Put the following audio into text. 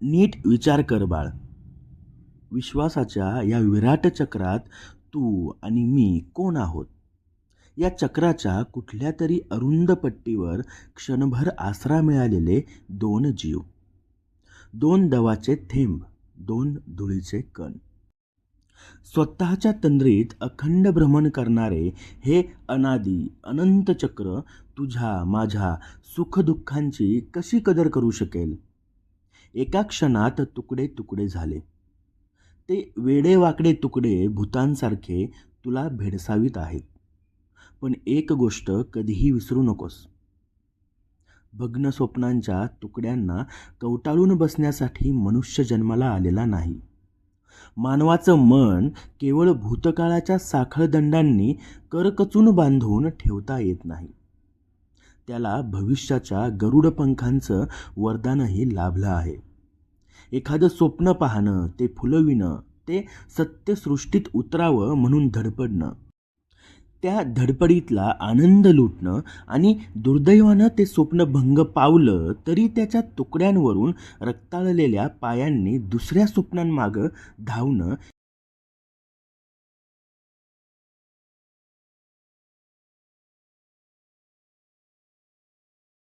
नीट विचार कर बाळ. विश्वासाच्या या विराट चक्रात तू आणि मी कोण आहोत? या चक्राच्या कुठल्या तरी अरुंद पट्टीवर क्षणभर आसरा मिळालेले दोन जीव. दोन दवाचे थेंब दोन धुळीचे कण. स्वतःच्या तंद्रीत अखंड भ्रमण करणारे हे अनादी अनंत चक्र तुझ्या माझ्या सुखदुःखांची कशी कदर करू शकेल? एका क्षणात तुकडे तुकडे झाले. ते वेडेवाकडे तुकडे भूतांसारखे तुला भेडसावीत आहेत. पण एक गोष्ट कधीही विसरू नकोस. भग्न स्वप्नांच्या तुकड्यांना कवटाळून बसण्यासाठी मनुष्य जन्माला आलेला नाही. मानवाचं मन केवळ भूतकाळाच्या साखळदंडांनी करकचून बांधून ठेवता येत नाही. त्याला भविष्याच्या गरुडपंखांचं वरदानही लाभलं आहे. एखादं स्वप्न पाहणं ते फुलविणं ते सत्यसृष्टीत उतरावं म्हणून धडपडणं. त्या धडपडीतला आनंद लुटणं आणि दुर्दैवानं ते स्वप्न भंग पावलं तरी त्याच्या तुकड्यांवरून रक्ताळलेल्या पायांनी दुसऱ्या स्वप्नांमागं धावणं